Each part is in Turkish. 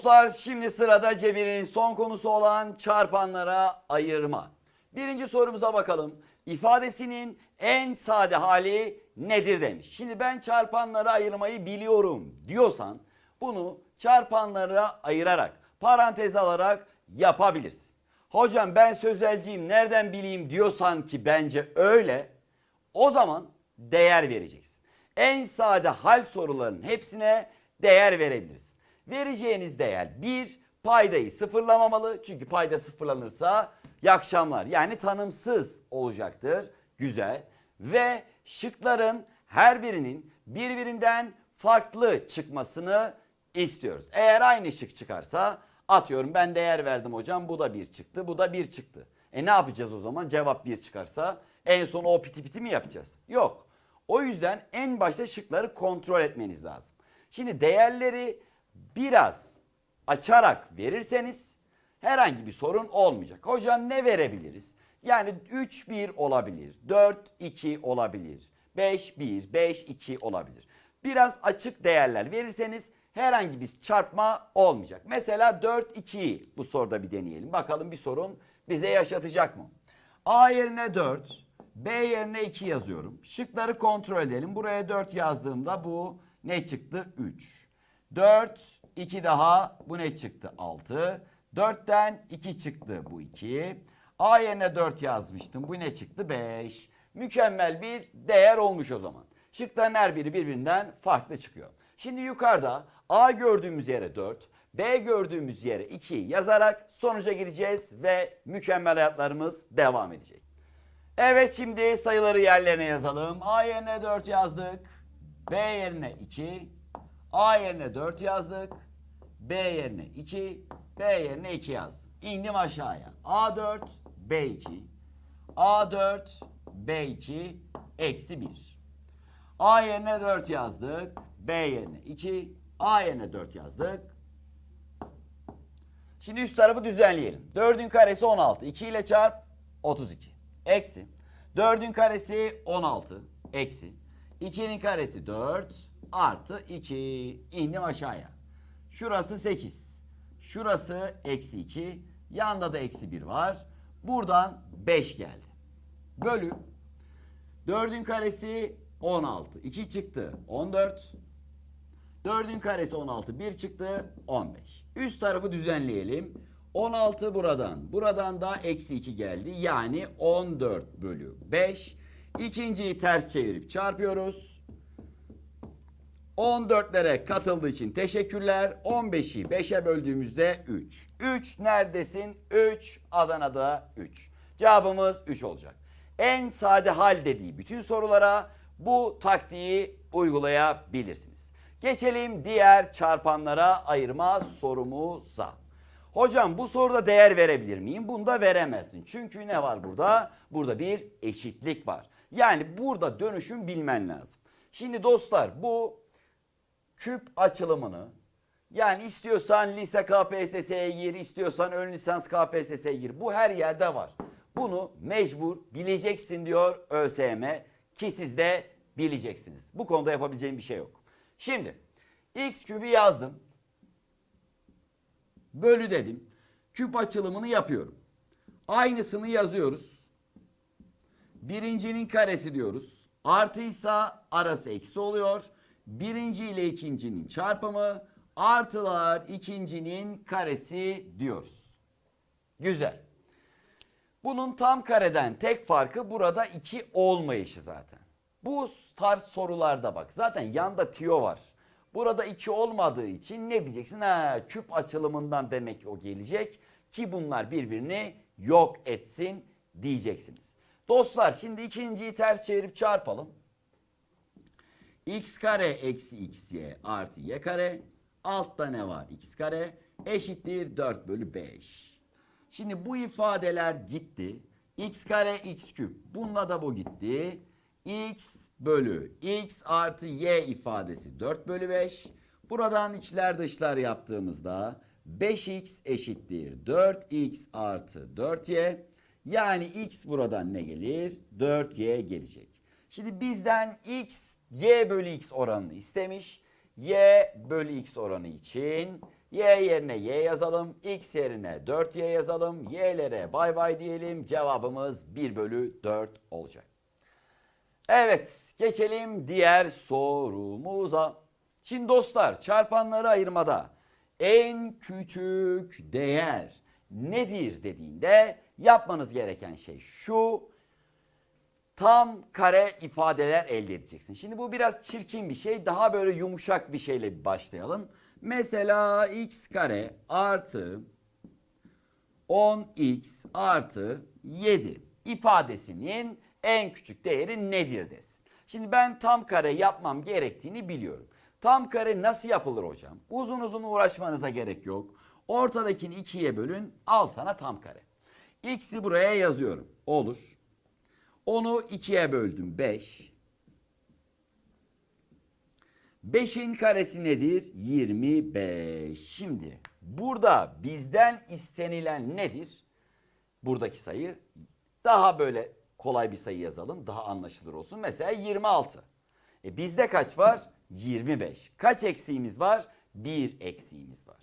Dostlar şimdi sırada Cebir'in son konusu olan çarpanlara ayırma. Birinci sorumuza bakalım. İfadesinin en sade hali nedir demiş. Şimdi ben çarpanlara ayırmayı biliyorum diyorsan bunu çarpanlara ayırarak parantez alarak yapabilirsin. Hocam ben sözelciyim nereden bileyim diyorsan ki bence öyle o zaman değer vereceksin. En sade hal sorularının hepsine değer verebiliriz. Vereceğiniz değer bir paydayı sıfırlamamalı. Çünkü payda sıfırlanırsa iyi akşamlar yani tanımsız olacaktır. Güzel. Ve şıkların her birinin birbirinden farklı çıkmasını istiyoruz. Eğer aynı şık çıkarsa atıyorum ben değer verdim hocam bu da bir çıktı bu da bir çıktı. E ne yapacağız o zaman cevap bir çıkarsa en son o piti piti mi yapacağız? Yok. O yüzden en başta şıkları kontrol etmeniz lazım. Şimdi değerleri biraz açarak verirseniz herhangi bir sorun olmayacak. Hocam ne verebiliriz? Yani 3-1 olabilir, 4-2 olabilir, 5-1, 5-2 olabilir. Biraz açık değerler verirseniz herhangi bir çarpma olmayacak. Mesela 4-2'yi bu soruda bir deneyelim. Bakalım bir sorun bize yaşatacak mı? A yerine 4, B yerine 2 yazıyorum. Şıkları kontrol edelim. Buraya 4 yazdığımda bu ne çıktı? 3. 4, 2 daha bu ne çıktı? 6. 4'ten 2 çıktı bu 2. A yerine 4 yazmıştım. Bu ne çıktı? 5. Mükemmel bir değer olmuş o zaman. Şıkların her biri birbirinden farklı çıkıyor. Şimdi yukarıda A gördüğümüz yere 4, B gördüğümüz yere 2 yazarak sonuca gireceğiz ve mükemmel hayatlarımız devam edecek. Evet şimdi sayıları yerlerine yazalım. A yerine 4 yazdık. B yerine 2. A yerine 4 yazdık. B yerine 2. B yerine 2 yazdım. İndim aşağıya. A4, B2. A4, B2, eksi 1. A yerine 4 yazdık. B yerine 2. A yerine 4 yazdık. Şimdi üst tarafı düzenleyelim. 4'ün karesi 16. 2 ile çarp 32. Eksi. 4'ün karesi 16. Eksi. 2'nin karesi 4. Artı 2. İndim aşağıya. Şurası 8. Şurası eksi 2. Yanda da eksi 1 var. Buradan 5 geldi. Bölü. 4'ün karesi 16. 2 çıktı. 14. 4'ün karesi 16. 1 çıktı. 15. Üst tarafı düzenleyelim. 16 buradan. Buradan da eksi 2 geldi. Yani 14 bölü 5. İkinciyi ters çevirip çarpıyoruz. 14'lere katıldığı için teşekkürler. 15'i 5'e böldüğümüzde 3. 3 neredesin? 3 Adana'da 3. Cevabımız 3 olacak. En sade hal dediği bütün sorulara bu taktiği uygulayabilirsiniz. Geçelim diğer çarpanlara ayırma sorumuza. Hocam bu soruda değer verebilir miyim? Bunda veremezsin. Çünkü ne var burada? Burada bir eşitlik var. Yani burada dönüşüm bilmen lazım. Şimdi dostlar bu küp açılımını yani istiyorsan lise KPSS'ye gir, istiyorsan ön lisans KPSS'ye gir. Bu her yerde var. Bunu mecbur bileceksin diyor ÖSYM ki siz de bileceksiniz. Bu konuda yapabileceğim bir şey yok. Şimdi x kübü yazdım. Bölü dedim. Küp açılımını yapıyorum. Aynısını yazıyoruz. Birincinin karesi diyoruz. Artıysa arası eksi oluyor. Birinci ile ikincinin çarpımı artılar ikincinin karesi diyoruz. Güzel. Bunun tam kareden tek farkı burada 2 olmayışı zaten. Bu tarz sorularda bak zaten yanda tiyo var. Burada 2 olmadığı için ne diyeceksin? Ha, küp açılımından demek o gelecek ki bunlar birbirini yok etsin diyeceksiniz. Dostlar şimdi ikinciyi ters çevirip çarpalım. X kare eksi xy artı y kare. Altta ne var? x kare eşittir 4 bölü 5. Şimdi bu ifadeler gitti. x kare x küp. Bununla da bu gitti. x bölü x artı y ifadesi 4 bölü 5. Buradan içler dışlar yaptığımızda 5x eşittir 4x artı 4y. Yani x buradan ne gelir? 4y gelecek. Şimdi bizden x y bölü x oranını istemiş. y bölü x oranı için Y yerine Y yazalım. X yerine 4Y yazalım. Y'lere bay bay diyelim. Cevabımız 1 bölü 4 olacak. Evet geçelim diğer sorumuza. Şimdi dostlar çarpanları ayırmada en küçük değer nedir dediğinde yapmanız gereken şey şu. Tam kare ifadeler elde edeceksin. Şimdi bu biraz çirkin bir şey. Daha böyle yumuşak bir şeyle başlayalım. Mesela x kare artı 10x artı 7 ifadesinin en küçük değeri nedir desin. Şimdi ben tam kare yapmam gerektiğini biliyorum. Tam kare nasıl yapılır hocam? Uzun uzun uğraşmanıza gerek yok. Ortadakini ikiye bölün al sana tam kare. X'i buraya yazıyorum. Olur. Onu ikiye böldüm 5. 5'in karesi nedir? 25. Şimdi burada bizden istenilen nedir? Buradaki sayı daha böyle kolay bir sayı yazalım. Daha anlaşılır olsun. Mesela 26. E bizde kaç var? 25. Kaç eksiğimiz var? 1 eksiğimiz var.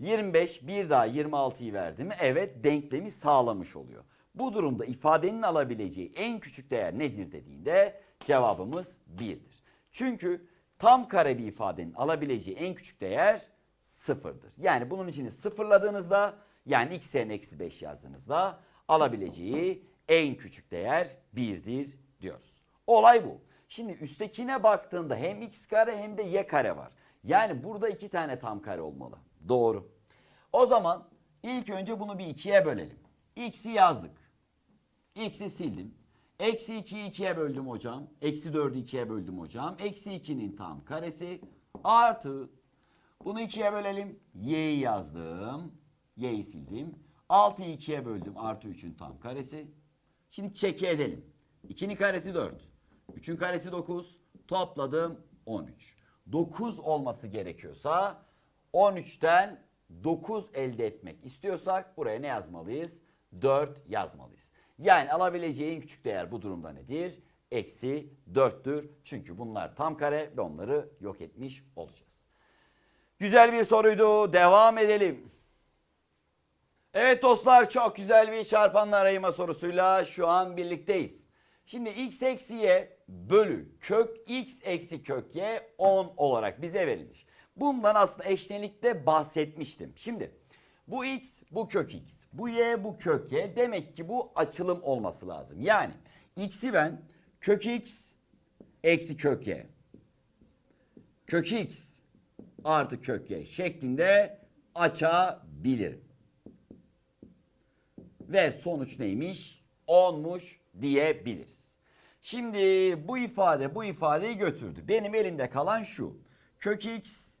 25 bir daha 26'yı verdi mi? Evet denklemi sağlamış oluyor. Bu durumda ifadenin alabileceği en küçük değer nedir dediğinde cevabımız 1'dir. Çünkü tam kare bir ifadenin alabileceği en küçük değer sıfırdır. Yani bunun içini sıfırladığınızda yani x yerine eksi 5 yazdığınızda alabileceği en küçük değer 1'dir diyoruz. Olay bu. Şimdi üsttekine baktığında hem x kare hem de y kare var. Yani burada iki tane tam kare olmalı. Doğru. O zaman ilk önce bunu bir ikiye bölelim. X'i yazdık. X'i sildim. Eksi 2'yi 2'ye böldüm hocam. Eksi 4'ü 2'ye böldüm hocam. Eksi 2'nin tam karesi artı. Bunu 2'ye bölelim. Y'yi yazdım. Y'yi sildim. 6'yı 2'ye böldüm. Artı 3'ün tam karesi. Şimdi çeki edelim. 2'nin karesi 4. 3'ün karesi 9. Topladım 13. 9 olması gerekiyorsa 13'ten 9 elde etmek istiyorsak buraya ne yazmalıyız? 4 yazmalıyız. Yani alabileceği en küçük değer bu durumda nedir? Eksi 4'tür. Çünkü bunlar tam kare ve onları yok etmiş olacağız. Güzel bir soruydu. Devam edelim. Evet dostlar çok güzel bir çarpanla arayma sorusuyla şu an birlikteyiz. Şimdi x eksi y bölü kök x eksi kök y 10 olarak bize verilmiş. Bundan aslında eşlenikte bahsetmiştim. Şimdi bu x bu kök x bu y bu kök y demek ki bu açılım olması lazım. Yani x'i ben kök x eksi kök y kök x artı kök y şeklinde açabilirim. Ve sonuç neymiş? 10'muş diyebiliriz. Şimdi bu ifade bu ifadeyi götürdü. Benim elimde kalan şu. Kök x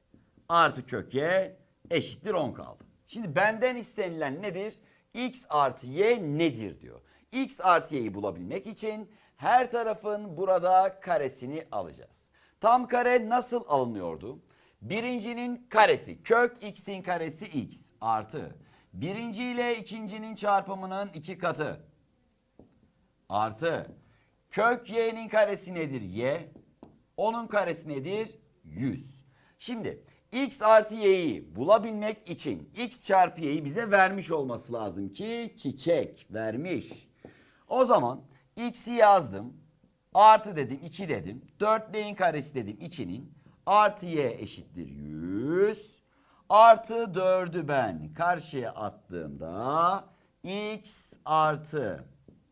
artı kök y eşittir 10 kaldı. Şimdi benden istenilen nedir? x artı y nedir diyor. x artı y'yi bulabilmek için her tarafın burada karesini alacağız. Tam kare nasıl alınıyordu? Birincinin karesi kök x'in karesi x artı birinci ile ikincinin çarpımının iki katı artı kök y'nin karesi nedir y? Onun karesi nedir? 100. Şimdi x artı y'yi bulabilmek için x çarpı y'yi bize vermiş olması lazım ki çiçek vermiş. O zaman x'i yazdım. Artı dedim 2 dedim. 4 n'in karesi dedim 2'nin. Artı y eşittir 100. Artı 4'ü ben karşıya attığımda x artı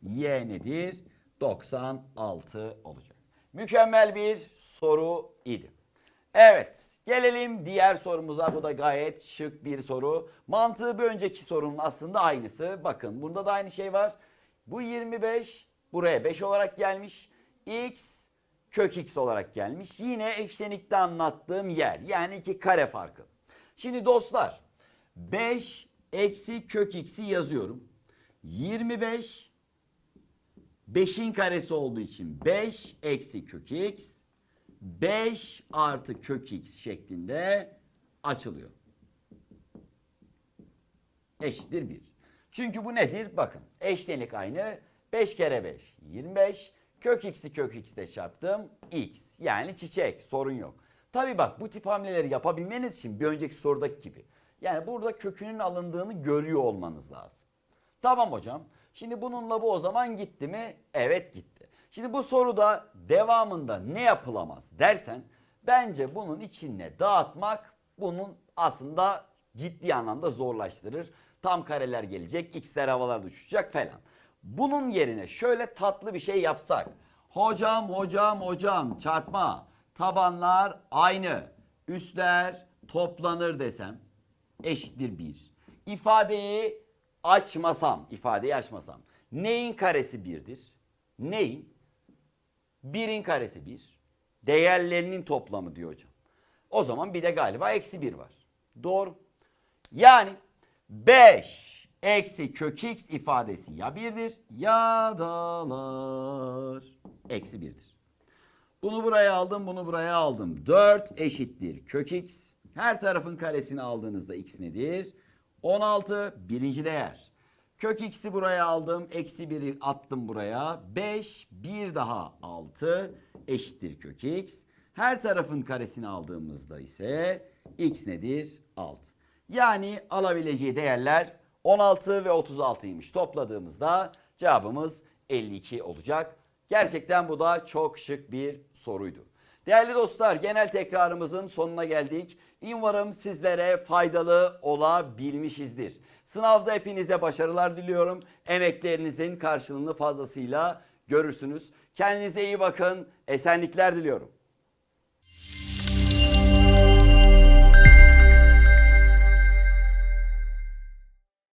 y nedir? 96 olacak. Mükemmel bir soru idi. Evet gelelim diğer sorumuza. Bu da gayet şık bir soru. Mantığı bir önceki sorunun aslında aynısı. Bakın bunda da aynı şey var. Bu 25 buraya 5 olarak gelmiş. X kök x olarak gelmiş. Yine eşlenikte anlattığım yer. Yani iki kare farkı. Şimdi dostlar 5 eksi kök x'i yazıyorum. 25 5'in karesi olduğu için 5 eksi kök x 5 artı kök x şeklinde açılıyor. Eşittir 1. Çünkü bu nedir? Bakın eşlenik aynı. 5 kere 5 25. Kök x'i kök x ile çarptım. x yani çiçek sorun yok. Tabii bak bu tip hamleleri yapabilmeniz için bir önceki sorudaki gibi. Yani burada kökünün alındığını görüyor olmanız lazım. Tamam hocam. Şimdi bununla bu o zaman gitti mi? Evet gitti. Şimdi bu soruda devamında ne yapılamaz dersen bence bunun içine dağıtmak bunun aslında ciddi anlamda zorlaştırır. Tam kareler gelecek, x'ler havalarda uçacak falan. Bunun yerine şöyle tatlı bir şey yapsak. Hocam, hocam, hocam çarpma. Tabanlar aynı. Üstler toplanır desem eşittir 1. İfadeyi açmasam, ifadeyi açmasam. Neyin karesi 1'dir? Neyin? 1'in karesi 1. Değerlerinin toplamı diyor hocam. O zaman bir de galiba eksi 1 var. Doğru. Yani 5 eksi kök x ifadesi ya 1'dir ya dalar. Eksi 1'dir. Bunu buraya aldım, bunu buraya aldım. 4 eşittir kök x. Her tarafın karesini aldığınızda x nedir? 16 birinci değer. Kök x'i buraya aldım. Eksi 1'i attım buraya. 5 bir daha 6 eşittir kök x. Her tarafın karesini aldığımızda ise x nedir? 6. Yani alabileceği değerler 16 ve 36'ymış. Topladığımızda cevabımız 52 olacak. Gerçekten bu da çok şık bir soruydu. Değerli dostlar genel tekrarımızın sonuna geldik. Umarım sizlere faydalı olabilmişizdir. Sınavda hepinize başarılar diliyorum. Emeklerinizin karşılığını fazlasıyla görürsünüz. Kendinize iyi bakın. Esenlikler diliyorum.